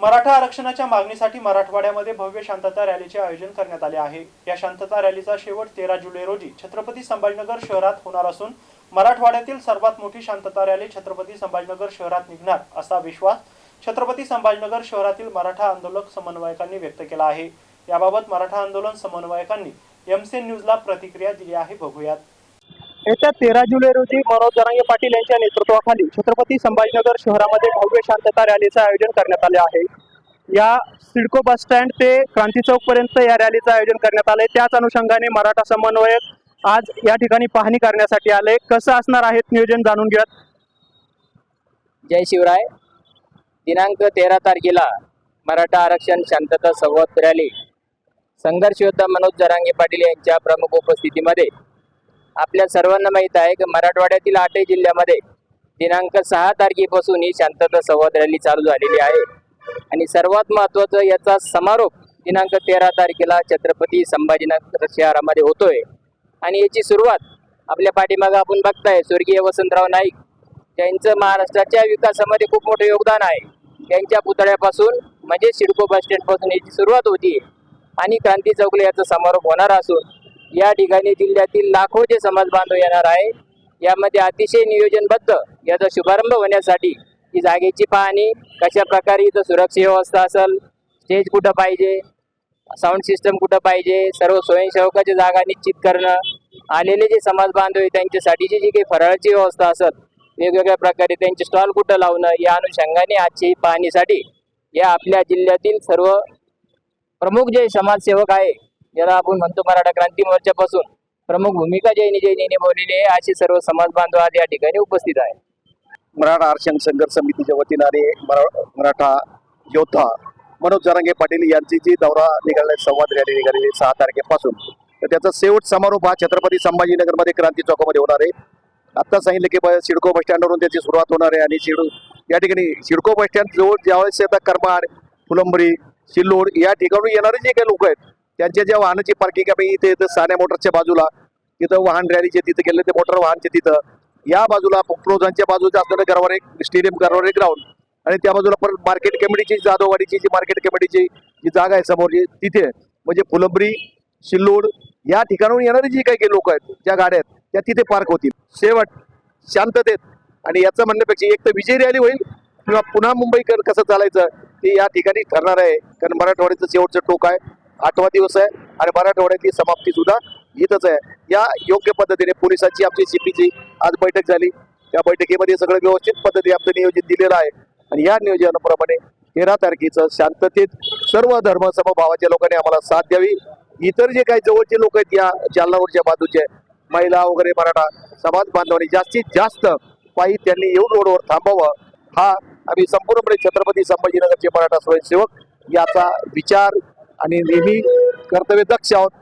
मराठा आरक्षणाच्या मागणीसाठी मराठवाड्यामध्ये भव्य शांतता रॅलीचे आयोजन करण्यात आले आहे. या शांतता रॅलीचा शेवट तेरा जुलै रोजी छत्रपती संभाजीनगर शहरात होणार असून मराठवाड्यातील सर्वात मोठी शांतता रॅली छत्रपती संभाजीनगर शहरात निघणार असा विश्वास छत्रपती संभाजीनगर शहरातील मराठा आंदोलक समन्वयकांनी व्यक्त केला आहे. याबाबत मराठा आंदोलन समन्वयकांनी एमसीएन न्यूजला प्रतिक्रिया दिली आहे. बघूयात. येत्या तेरा जुलै रोजी मनोज जरांगे पाटील यांच्या नेतृत्वाखाली छत्रपती संभाजीनगर शहरामध्ये भव्य शांतता रॅलीचं आयोजन करण्यात आले आहे. या सिडको बस स्टँड ते क्रांती चौक पर्यंत या रॅलीचं आयोजन करण्यात आलंय. त्याच अनुषंगाने मराठा समन्वयक आज या ठिकाणी पाहणी करण्यासाठी आले. कसं असणार आहे नियोजन जाणून घेऊयात. जय शिवराय. दिनांक तेरा तारखेला मराठा आरक्षण शांतता संवाद रॅली. संघर्ष योद्धा मनोज जरांगे पाटील यांच्या प्रमुख उपस्थितीमध्ये आपल्या सर्वांना माहीत आहे की मराठवाड्यातील आठही जिल्ह्यामध्ये दिनांक सहा तारखेपासून ही शांतता संवाद रॅली चालू झालेली आहे. आणि सर्वात महत्त्वाचं याचा समारोप दिनांक तेरा तारखेला छत्रपती संभाजीनगर शहरामध्ये होतोय. आणि याची सुरुवात आपल्या पाठीमागं आपण बघताय स्वर्गीय वसंतराव नाईक त्यांचं महाराष्ट्राच्या विकासामध्ये खूप मोठं योगदान आहे. त्यांच्या पुतळ्यापासून म्हणजे सिडको बस स्टँडपासून याची सुरुवात होती आणि क्रांती चौकले याचा समारोप होणार असून या ठिकाणी जिल्ह्यातील लाखो जे समाज बांधव येणार आहे यामध्ये अतिशय नियोजनबद्ध याचा शुभारंभ होण्यासाठी ही जागेची पाहणी कशा प्रकारे इथं सुरक्षा व्यवस्था असेल स्टेज कुठं पाहिजे साऊंड सिस्टम कुठं पाहिजे सर्व स्वयंसेवकाची जागा निश्चित करणं आलेले जे समाज बांधव आहे त्यांच्यासाठीची जी काही फराळाची व्यवस्था असेल वेगवेगळ्या प्रकारे त्यांचे स्टॉल कुठं लावणं या अनुषंगाने आजची पाहणीसाठी या आपल्या जिल्ह्यातील सर्व प्रमुख जे समाजसेवक आहे ज्याला आपण म्हणतो मराठा क्रांती मोर्चापासून प्रमुख भूमिका जैनी जैनी निभावलेली आहे असे सर्व समाज बांधव आज या ठिकाणी उपस्थित आहे मराठा आरक्षण संघर्ष समितीच्या वतीनं आणि मरा- मराठा योद्धा मनोज जरांगे पाटील यांची जी दौरा निघाले संवाद रॅली निघालेली सहा तारखेपासून. तर त्याचा शेवट समारोप हा छत्रपती संभाजीनगरमध्ये क्रांती चौकामध्ये होणार आहे. आता सांगितलं की ब- सिडको बस स्टँडवरून त्याची सुरुवात होणार आहे आणि शिडू या ठिकाणी सिडको बस स्टँड जवळ ज्यावेळेस येतात करमाड फुलंबरी सिल्लोड या ठिकाणी येणारे जे काही लोक आहेत त्यांच्या ज्या वाहनाची पार्किंग आहे इथे इथं सान्या मोटरच्या बाजूला तिथं वाहन रॅलीचे तिथं गेले ते मोटर वाहनचे तिथं. या बाजूला प्रोझानच्या बाजूच्या असलेलं गरवारे स्टेडियम गरवारे ग्राउंड आणि त्या बाजूला परत मार्केट कमिटीची जाधववाडीची जी मार्केट कमिटीची जी जागा आहे समोरची तिथे म्हणजे फुलंबरी शिल्लोड या ठिकाणून येणारे जी काही काही लोक आहेत ज्या गाड्या आहेत त्या तिथे पार्क होतील. शेवट शांततेत. आणि याचं म्हणण्यापेक्षा एक तर विजय रॅली होईल किंवा पुन्हा मुंबईकर कसं चालायचं ते या ठिकाणी ठरणार आहे. कारण मराठवाड्याचं शेवटचं टोक आहे. आठवा दिवस आहे आणि मराठवाड्यातली समाप्ती सुद्धा इथंच आहे. या योग्य पद्धतीने पोलिसांची आमची सीपीची आज बैठक झाली. त्या बैठकीमध्ये सगळं व्यवस्थित पद्धती आमचं नियोजन दिलेलं आहे. आणि या नियोजनाप्रमाणे तेरा तारखेचं शांततेत सर्व धर्म समभावाच्या लोकांनी आम्हाला साथ द्यावी. इतर जे काही जवळचे लोक आहेत या जालनावरच्या बाजूचे महिला वगैरे मराठा समाज बांधवांनी जास्तीत जास्त पायी त्यांनी येऊन रोडवर थांबावं. हा आम्ही संपूर्णपणे छत्रपती संभाजीनगरचे मराठा स्वयंसेवक याचा विचार आणि नेहमी कर्तव्य दक्ष आहोत.